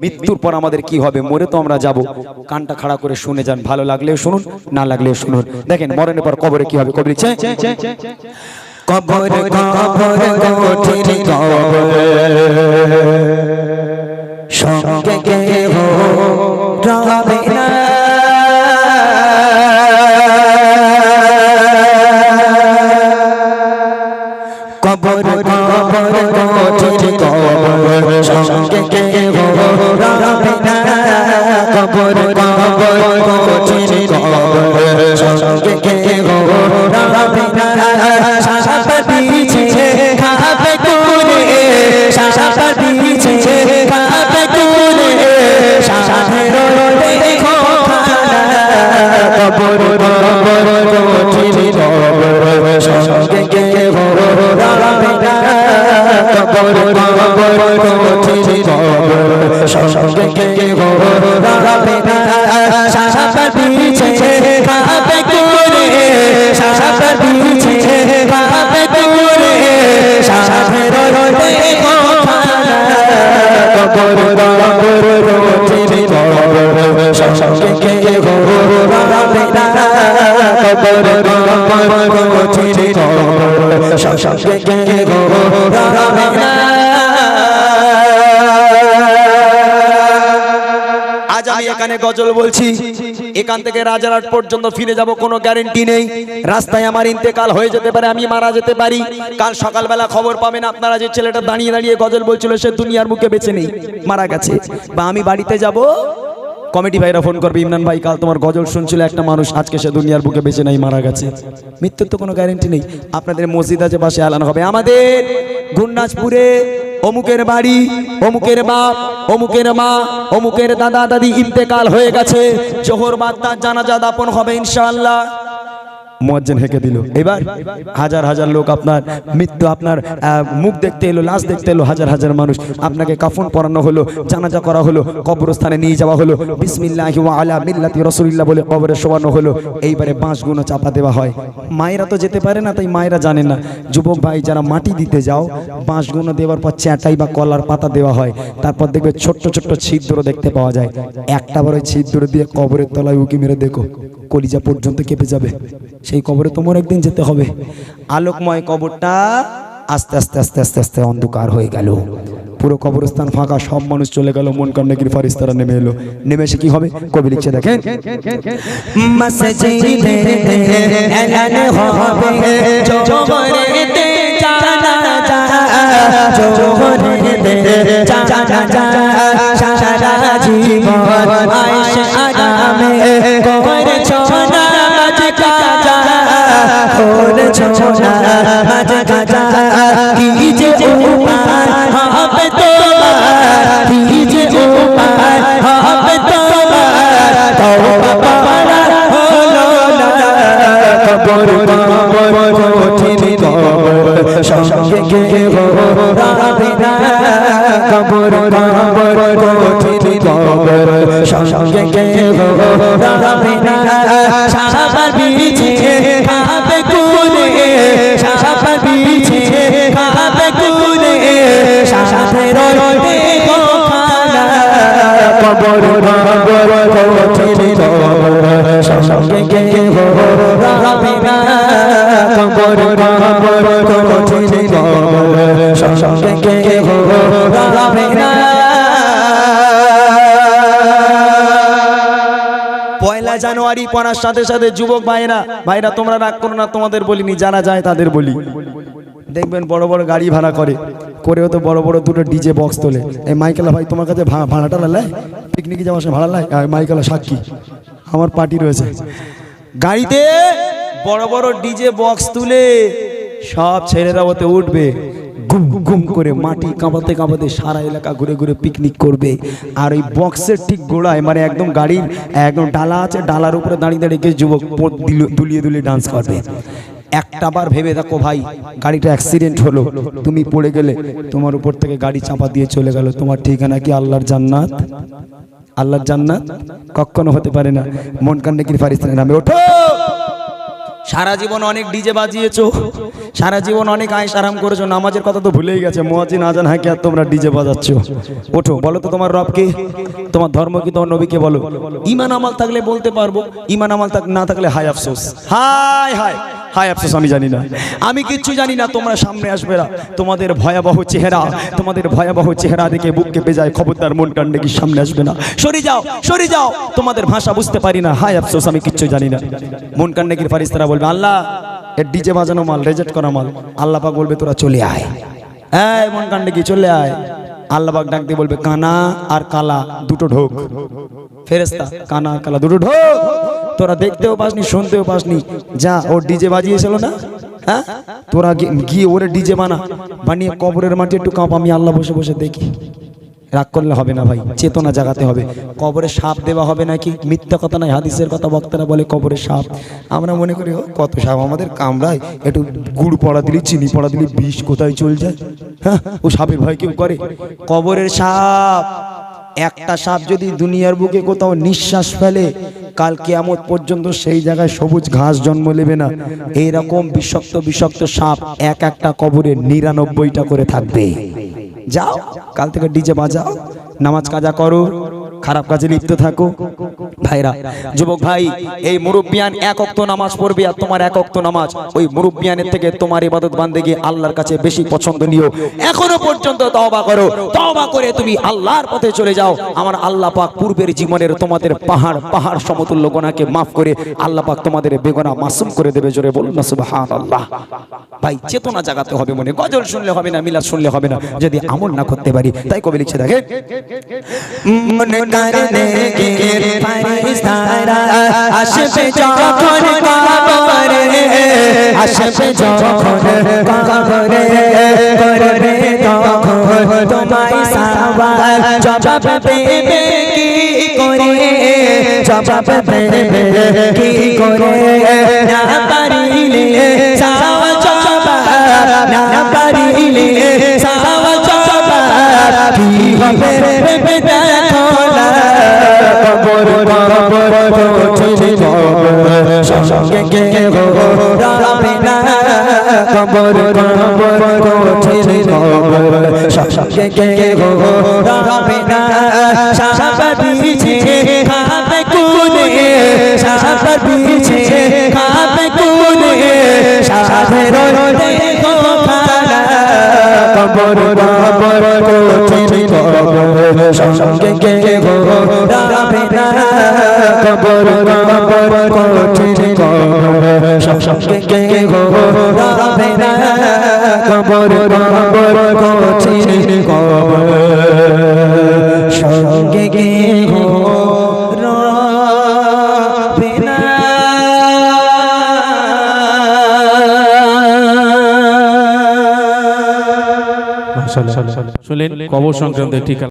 মৃত্যুর পর আমাদের কি হবে? মরে তো আমরা যাব। কানটা খাড়া করে শুনে যান, ভালো লাগলেও শুনুন, না লাগলেও শুনুন। দেখেন, মরণের পর কবরে কি হবে? কবরে সঙ্গে রবে না। রবে না। সাপা দিছে খাবে কুরে। সাপা দিছে খাবে কুরে। সাধের দেখো কবর কবর কঠিন কবর সঙ্গে কেহ রবে না কবর কবর কঠিন কবর সঙ্গে কেহ রবে না এখানে গজল বলছি, এখান থেকে রাজারহাট পর্যন্ত ফিরে যাব, কোনো গ্যারেন্টি নেই। রাস্তায় আমার ইন্তেকাল হয়ে যেতে পারে, আমি মারা যেতে পারি। কাল সকালবেলা খবর পাবেন আপনারা যে ছেলেটা দাঁড়িয়ে দাঁড়িয়ে গজল বলছিল, সে দুনিয়ার মুখে বেঁচে নেই, মারা গেছে। বা আমি বাড়িতে যাব? কমিটি ভাইরা ফোন করবে, ইমরান ভাই, কাল তোমার গজল শুনছিল, একটা মানুষ, আজকে সে দুনিয়ার বুকে বেঁচে নাই, মারা গেছে। মৃত্যুর তো কোনো গ্যারেন্টি নেই। আপনাদের মসজিদ আছে, পাশে আলানো হবে। আমাদের গুন্নাজপুরে অমুকের বাড়ি, অমুকের বাপ, অমুকের মা, অমুকের দাদা দাদি ইন্তেকাল হয়ে গেছে। জোহর বাদ তার জানাজা দাপন হবে ইনশাআল্লাহ। মুয়াজ্জিন হেঁকে দিল। এবার হাজার হাজার লোক আপনার মৃত্যু, আপনার মুখ দেখতে এলো, লাশ দেখতে এলো, হাজার হাজার মানুষ আপনাকে কাফন পরানো হলো, জানাজা করা হলো, কবরস্থানে নিয়ে যাওয়া হলো, বিসমিল্লাহ আলা মিল্লাতি রসুলিল্লাহ বলে কবরে শোয়ানো হলো। এইবারে বাঁশগুলো চাপা দেওয়া হয়। মায়েরা তো যেতে পারে না, তাই মায়েরা জানে না। যুবক ভাই, যারা মাটি দিতে যাও বাঁশগুলো দেওয়ার পর চ্যাটাই বা কলার পাতা দেওয়া হয়। তারপর দেখবে ছোট্ট ছোট্ট ছিদ্র দেখতে পাওয়া যায়। একটা ওই ছিদ্র দিয়ে কবরের তলায় উকি মেরে দেখো, কলিজা পর্যন্ত কেঁপে যাবে। সেই কবরে তোমার একদিন যেতে হবে। আলোকময় কবরটা আস্তে আস্তে আস্তে আস্তে আস্তে অন্ধকার হয়ে গেল। পুরো কবরস্থান ফাঁকা, সব মানুষ চলে গেল, মন কান্নাগির ফারিস্তারা নেমে এলো। নেমে এসে কি হবে? কবি লিখছে, দেখেন। মসজিদে করেছ নামাজ কাজা কি যে উপায় হবে তোমার? কি যে উপায় হবে তোমার? তওবা করা হলো না। কবর কবর কঠিন কবর, সঙ্গে কেহ রবে না। কবর কবর কঠিন কবর, সঙ্গে কেহ রবে না। পয়লা জানুয়ারি পড়ার সাথে সাথে যুবক ভাইরা ভাইরা তোমরা রাগ করো না, তোমাদের বলিনি, যারা যায় তাদের বলি। দেখবেন বড় বড় গাড়ি ভাড়া করে, করেও তো বড় বড় দুটো ডিজে বক্স তোলে। এই মাইকেলা ভাই, তোমার কাছে ভাড়াটা লায় পিকনিকে যাওয়ার সময় ভাড়া লায় মাইকেলা সাক্ষী, আমার পার্টি রয়েছে। গাড়িতে বড় বড় ডিজে বক্স তুলে সব ছেলেরা ওতে উঠবে। গুম গুম করে মাটি কাঁপাতে কাঁপাতে সারা এলাকা ঘুরে ঘুরে পিকনিক করবে। আর ওই বক্সের ঠিক গোড়ায় মানে একদম গাড়ির, একদম ডালা আছে, ডালার উপরে দাঁড়িয়ে দাঁড়িয়ে কিছু যুবক দুলিয়ে দুলিয়ে ডান্স করবে। একটা বার ভেবে দেখো ভাই, গাড়িটা অ্যাক্সিডেন্ট হলো। তুমি পড়ে গেলে তোমার উপর থেকে গাড়ি চাপা দিয়ে চলে গেল। তোমার ঠিকানা কি আল্লাহর জান্নাত? আল্লাহর জান্নাত? কখনো হতে পারে না। মন কান্নে কি ফারিস্তানের নামে ওঠো! সারা জীবন অনেক ডিজে বাজিয়েছো, সারা জীবন অনেক আয়স আরাম করেছ, নামাজের কথা তো ভুলেই গেছে। মোয়াজি না আজান হাঁকে আর তোমরা ডিজে বাজাচ্ছ? ওঠো, বলো তো তোমার রবকে, তোমার ধর্ম কি, তোমার নবীকে বলো। ইমান আমাল থাকলে বলতে পারব ইমান আমাল না থাকলে হায় আফসোস। হায় হাই হাই আফসোস, আমি জানি না। আমি কিচ্ছু জানি না, তোমরা সামনে আসবে না। তোমাদের ভয়াবহ চেহারা, তোমাদের ভয়াবহ চেহারা দেখে বুক কেঁপে যায়, খবরদার মন কান্ডে কি সামনে আসবে না। সরে যাও সরে যাও। তোমাদের ভাষা বুঝতে পারি না। হাই আফসোস, আমি কিচ্ছু জানি না। মন কান্ডে কি ফারিস্তারা বলবে, আল্লাহ এর ডিজে বাজানো মাল, রেজেক্ট করা মাল। আল্লাহ পাক বলবে, তোরা চলে আয়। এই মন কান্ডে কি, চলে আয়। আল্লাহ পাক ডাক দিয়ে বলবে, কানা আর কালা দুটো ঢোক। ফেরেস্তা কানা আর কালা দুটো ঢোক। তোরা দেখতেও পাসনি, শুনতেও পাসনি। যা, ও ডিজে বাজিয়েছিল না? হ্যাঁ? তোরা গিয়ে ওরে ডিজে বানা। বানিয়ে কবরের মাটি একটু কাঁপ, আমি আল্লাহ বসে বসে দেখি। রাগ করলে হবে না ভাই, চেতনা জাগাতে হবে। কবরে সাপ দেওয়া হবে নাকি? মিথ্যা কথা নাই হাদিসের কথা বক্তারা বলে কবরে সাপ। আমরা মনে করি কত সাপ, আমাদের কামড়ায় একটু গুড় পড়া দিলি, চিনি পড়া দিলি, বিষ কোথায় চল যায়? হ্যাঁ ও সাপের ভয় কেউ করে? কবরের সাপ, একটা সাপ যদি দুনিয়ার বুকে কোথাও নিঃশ্বাস ফেলে, কাল কেয়ামত পর্যন্ত সেই জায়গায় সবুজ ঘাস জন্ম নেবে না। এইরকম বিষাক্ত বিষাক্ত সাপ এক একটা কবরে নিরানব্বইটা করে থাকবে। যাও কাল থেকে ডিজে বাজাও নামাজ কাজা করো। খারাপ কাজে লিপ্ত থাকো। ভাইরা, যুবক ভাই, এই মুরব্বিয়ান এক অক্ত নামাজ পড়বে আর তোমার এক অক্ত নামাজ, ওই মুরব্বিয়ানের থেকে তোমার ইবাদত বান্দেগি আল্লাহর কাছে বেশি পছন্দনীয় এখনও পর্যন্ত তওবা করো। তওবা করে তুমি আল্লাহর পথে চলে যাও। আমার আল্লাহ পাক পূর্বের জীবনের তোমাদের পাহাড় পাহাড় সমতুল্য গোনাকে মাফ করে আল্লাহ পাক তোমাদের বেগনা মাসুম করে দেবে জোরে বলুন না, সুবহানাল্লাহ। ভাই, চেতনা জাগাতে হবে মনে, গজল শুনলে হবে না, মিলাদ শুনলে হবে না। যদি আমল না করতে পারি, তাই কবি লিখছে দেখে মন করনে কে ফারিস্তারা আসবে যখন কবরে আসবে যখন কবরে তখন তোমায় সাওয়াল জবাব দেবে কি করে জবাব দেবে কি করে না পারিলে সাওয়াল জবাব না পারিলে সাওয়াল জবাব কি হবে সঙ্গে গো রাবে না কবর কবর কঠিন সঙ্গে গো রাবে না সাপা বিছে খাবে কুনে সাপা বিছে খাবে কুনে সাধের দেখো ফালা কবর কবর কঠিন সঙ্গে গো রাবে না কবর কবর কঠিন সঙ্গে গো রাবে না কবর কবর কঠিন সঙ্গে কে গো রাবে না। শুনলেন? কবর সংক্রান্ত ঠিকানা।